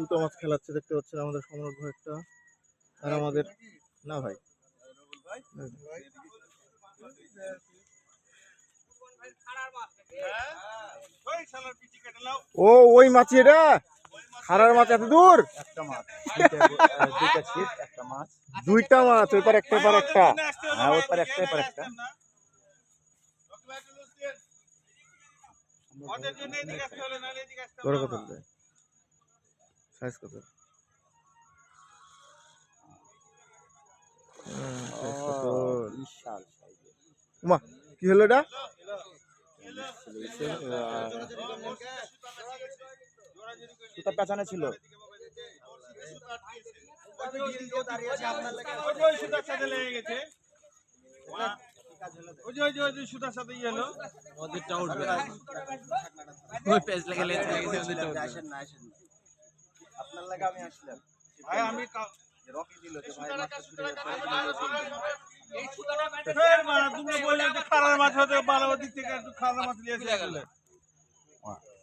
দুটো মাছ খেলাচ্ছে দেখতে পাচ্ছেন আমাদের ভাই একটা আর আমাদের না ভাই। ও ওই মাছ এটা? খারার মাছ এত দূর? একটা মাছ দুইটা ছিপ একটা মাছ দুইটা মাছ ওই পার একটা পার একটা। হ্যাঁ ওই পার একটা। এপার একটা বড় কত সাইজ কত? বিশাল কি হলো এটা? সুতা পেঁচানো ছিল। ওদেরটা উঠবে ওই পেজ লেগে আসেন না। আপনার লাগে আমি আসলাম। আমি রকি দিল যে ভাই। তুমি বললে যে খারাপ মাছ হতে ভালো দিক থেকে একটু মাছ নিয়ে এসে গেলে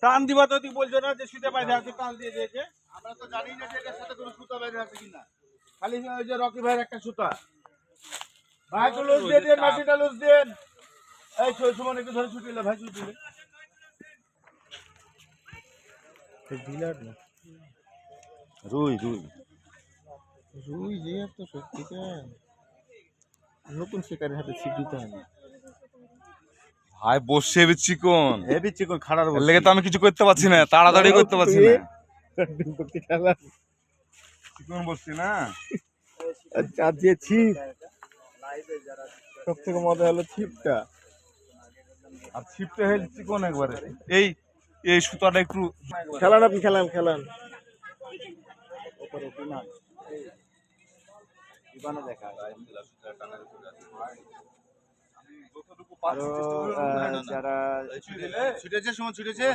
টান দিবা তো তুই বলছো না যে সুতে বাইরে আছে টান দিয়ে দিয়েছে আমরা তো জানি না যে এটার সাথে কোনো সুতা বাইরে আছে কিনা। খালি ওই যে রকি ভাইয়ের একটা সুতা। ভাই তো লুজ দিয়ে দেন মাটিটা লুজ দেন। এই ছয় সুমন একটু ধরে ছুটিলে ভাই ছুটিলে না। রুই রুই। রুই যে এত সত্যিকার নতুন শিকারের হাতে ছিপ দিতে হয় না। ভাই বসে হেবি চিকন হেভি চিকন খাড়ার লেগে তো আমি কিছু করতে পারছি না তাড়াতাড়ি করতে পারছি না। চিকন বসছি না? আচ্ছা আর যে ছিপ সব থেকে মজা হলো ছিপটা। আর ছিপটা হেল চিকন একবারে? এই এই সুতাটা একটু খেলান আপনি খেলান খেলান। উপরে বিমান বিমানে দেখা আরও যারা ছুটেছে সুমন ছুটেছে।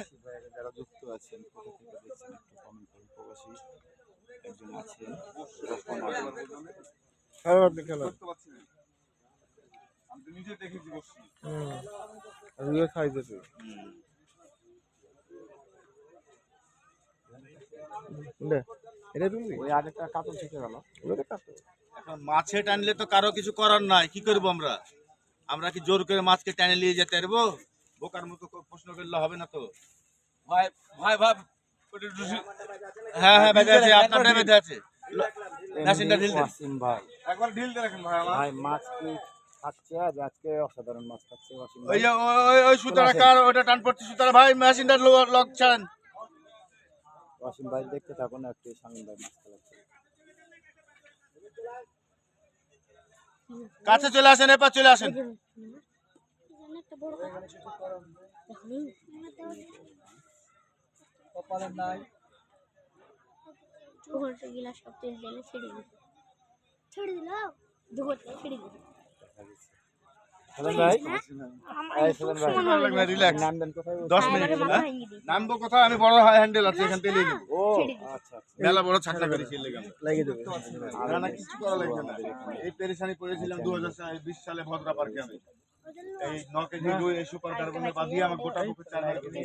যারা যুক্ত আছেন কোথা থেকে দেখছেন একটু কমেন্ট করুন। প্রবাসী একজন আছেন? রোপণ আপনি পারছি আমি নিজে দেখেছি বসছি। হুম লে, এটা রুই ওই আরেকটা কাতল থেকে গেল। এখন মাছে টানলে তো কারও কিছু করার নাই কি করব আমরা? আমরা কি জোর করে মাছকে টেনে নিয়ে যেতে পারব? বোকার মতো প্রশ্ন করলে হবে না তো। ভাই ভাই ভাই হ্যাঁ হ্যাঁ বেঁধে আছে আপনারটা বেঁধে আছে। মেশিনটা ঢিল দেন। ভাই। একবার ঢিল দিয়ে রাখেন ভাই ভাই মাছ কি খাচ্ছে আজ? আজকে অসাধারণ মাছ খাচ্ছে ওই ভাই। ওই- ওই- ওই সুতারা কার? ওটা টান পড়ছে সুতারা ভাই মেশিনটা লক ছাড়েন। ওয়াসিম ভাই দেখতে থাকুন একটু শামিম ভাই মাছ খেলাচ্ছে কাছে চলে আসেন এবার চলে আসেন। গিলাস সব তেল দিলে ছেড়ে দিল। ছেড়ে দিল? দু ছেড়ে দিল সালাম ভাই আমার এই সালাম ভাই সমান হবে না। রিল্যাক্স নাম দেন কোথায়? দশ মিনিট মাথা হ্যাঁ? ভেঙে দিই। নামবো কোথায়? আমি বড় হাই হ্যান্ডেল আছে এখান থেকে ও আচ্ছা আচ্ছা। মেলা বড় ছাকলা করেছি এর লেগে লাগিয়ে দেবে। না। না কিছু করা লাগবে না। এই পেরেশানি করেছিলাম দু হাজার বিশ সালে ভদ্রা পার্কে আমি। এই ন কেজি রুই এই সুপার কার্বনে বাঁধিয়ে আমার গোটা বুকে চার হাজার কেজি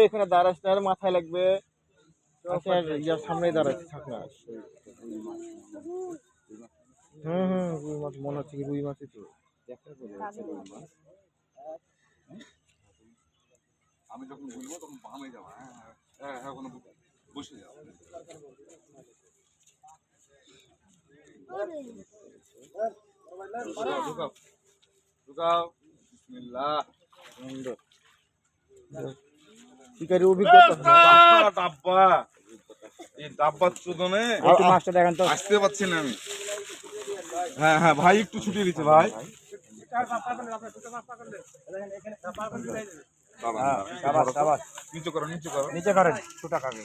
এখানে দাঁড়াস না মাথায় লাগবে। আচ্ছা ইয়ার সামনেই দাঁড়াচ্ছে থাক না। হুম হুম রুই মাছ মনে হচ্ছে কি রুই মাছই তো। আমি যখন বলব তখন বামে যাব হ্যাঁ হ্যাঁ, হ্যাঁ হ্যাঁ ওখানে বসে যাও। ঢুকাও ঢুকাও। বিসমিল্লাহ। সুন্দর শিকারি অভিজ্ঞতা ডাব্বা এই ডাব্বার চোদনে একটু মাছটা দেখান তো। আসতে পারছি না আমি। হ্যাঁ হ্যাঁ ভাই একটু ছুটি দিচ্ছে ভাই। হ্যাঁ সাবাস সাবাস। করো নিচু করো। নিচে করেন ছুটা খাবে